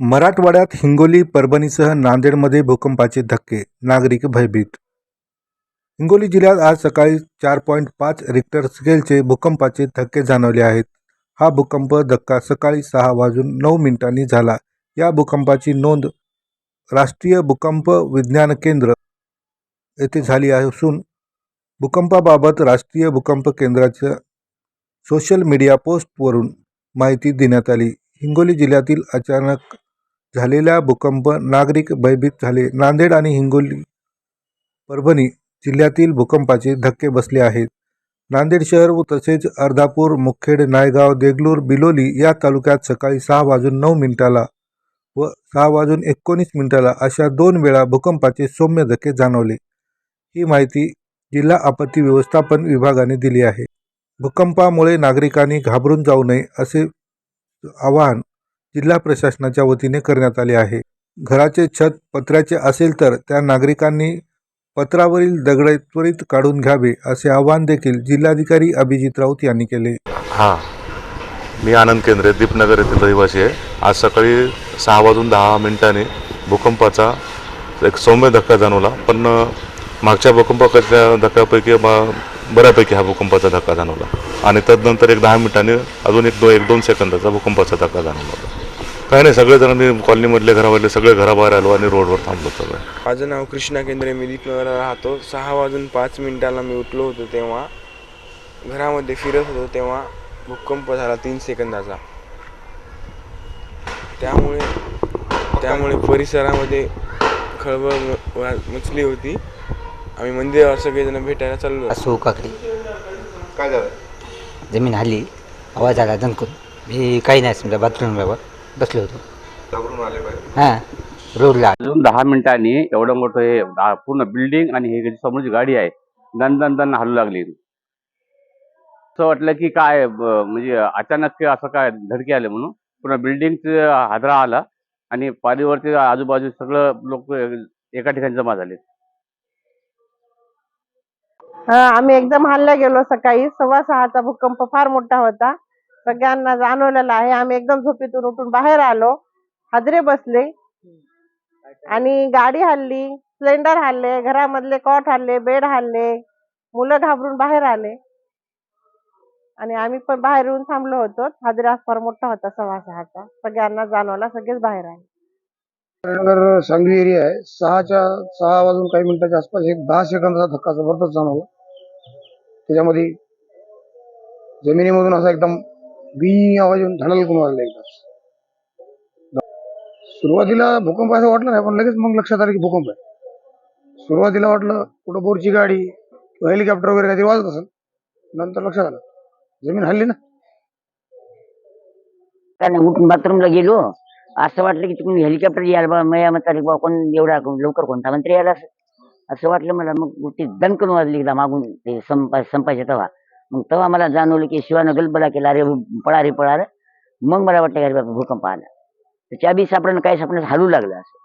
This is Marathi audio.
मराठवाड्यात हिंगोली परभणीसह नांदेडमध्ये भूकंपाचे धक्के नागरिक भयभीत. हिंगोली जिल्ह्यात आज सकाळी चार पॉईंट पाच रिक्टर स्केलचे भूकंपाचे धक्के जाणवले आहेत. हा भूकंप धक्का सकाळी सहा वाजून नऊ मिनिटांनी झाला. या भूकंपाची नोंद राष्ट्रीय भूकंप विज्ञान केंद्र येथे झाली असून भूकंपाबाबत राष्ट्रीय भूकंप केंद्राच्या सोशल मीडिया पोस्टवरून माहिती देण्यात आली. हिंगोली जिल्ह्यातील अचानक झालेल्या भूकंप नागरिक भयभीत झाले. नांदेड आणि हिंगोली परभणी जिल्ह्यातील भूकंपाचे धक्के बसले आहेत. नांदेड शहर व तसेच अर्धापूर मुखेड नायगाव देगलूर बिलोली या तालुक्यात सकाळी सहा वाजून नऊ मिनिटाला व सहा वाजून एकोणीस मिनिटाला अशा दोन वेळा भूकंपाचे सौम्य धक्के जाणवले. ही माहिती जिल्हा आपत्ती व्यवस्थापन विभागाने दिली आहे. भूकंपामुळे नागरिकांनी घाबरून जाऊ नये असे आवाहन जिल्हा प्रशासनाच्या वतीने करण्यात आले आहे. घराचे छत पत्र्याचे असेल तर त्या नागरिकांनी पत्रावरील दगडे त्वरित काढून घ्यावे असे आवाहन देखील जिल्हाधिकारी अभिजित राऊत यांनी केले. हां. मी आनंद केंद्रे दीपनगर येथील रहिवासी आहे. आज सकाळी सहा वाजून दहा मिनिटांनी भूकंपाचा एक सौम्य धक्का जाणवला पण मागच्या भूकंपाच्या धक्क्यापैकी बऱ्यापैकी हा भूकंपाचा धक्का जाणवला. आणि तदनंतर एक दहा मिनिटांनी अजून एक दो एक दोन सेकंदाचा भूकंपाचा धक्का जाणवला. होता काही नाही सगळेजण कॉलनीमधले घरामधले सगळे घराबाहेर आलो आणि रोडवर थांबलो सगळं. माझं नाव कृष्णा केंद्रे मी दीपनगरला राहतो. सहा वाजून पाच मिनिटाला मी उठलो होतो तेव्हा. घरामध्ये फिरत होतो तेव्हा. भूकंप झाला तीन सेकंदाचा. त्यामुळे त्यामुळे परिसरामध्ये खळबळ मचली होती. आम्ही मंदिरावर सगळेजण भेटायला चाललो. असो काकडी काय झालं? जमीन हल्ली आवाज आला दणकून. मी काही नाही समजा बाथरूमवर बसलो होतो. हां रोडला अजून दहा मिनिटांनी एवढं मोठं हे पूर्ण बिल्डिंग आणि हे समोरची गाडी आहे दन दन दन हलू लागली. असं वाटलं की काय म्हणजे अचानक असं काय धडके आले म्हणून पूर्ण बिल्डिंगचं हादरा आला आणि पाणीवरती आजूबाजू सगळं लोक एका ठिकाणी जमा झाले. हा आम्ही एकदम हल्ला गेलो सकाळी. सव्वा सहाचा भूकंप फार मोठा होता. सगळ्यांना जाणवलेला आहे. आम्ही एकदम झोपेतून उठून बाहेर आलो. हजरे बसले. आणि गाडी हल्ली सिलेंडर हल्ले घरामधले कॉट हल्ले बेड हल्ले मुलं घाबरून बाहेर आले. आणि आम्ही पण बाहेर येऊन थांबलो होतो. हादरा फार मोठा होता सव्वा सहाचा सगळ्यांना जाणवला सगळेच बाहेर आले. नगर सांगली एरिया आहे. सहाच्या सहा वाजून काही मिनिटाच्या आसपास एक दहा सेकंदाचा धक्का जबरदस्त जाणवला. त्याच्यामध्ये जमिनीमधून असा एकदम बी आवाज येऊन धडाल कोण आलेला एकदा. सुरुवातीला भूकंप असं वाटलं नाही पण लगेच मग लक्षात आलं की भूकंप आहे. सुरुवातीला वाटलं कुठं बोरची गाडी किंवा हेलिकॉप्टर वगैरे काहीतरी वाजत असेल नंतर लक्षात आलं. जमीन हल्ली ना. कारण उठून बाथरूमला गेलो. असं वाटलं की तिकडून हेलिकॉप्टर यायला बा मया मतारी बा कोण एवढा लवकर कोणता मंत्री यायला असं असं वाटलं मला मग ते दणकन वाजली एकदा मागून ते संपा संपायचे तेव्हा मग तेव्हा मला जाणवलं की शिवानं गलबला केला अरे पळा रे पळा रे. मग मला वाटलं अरे बाबा भूकंप आला. तर चाबी सापडणं काय सापडणं हलू लागलं असं.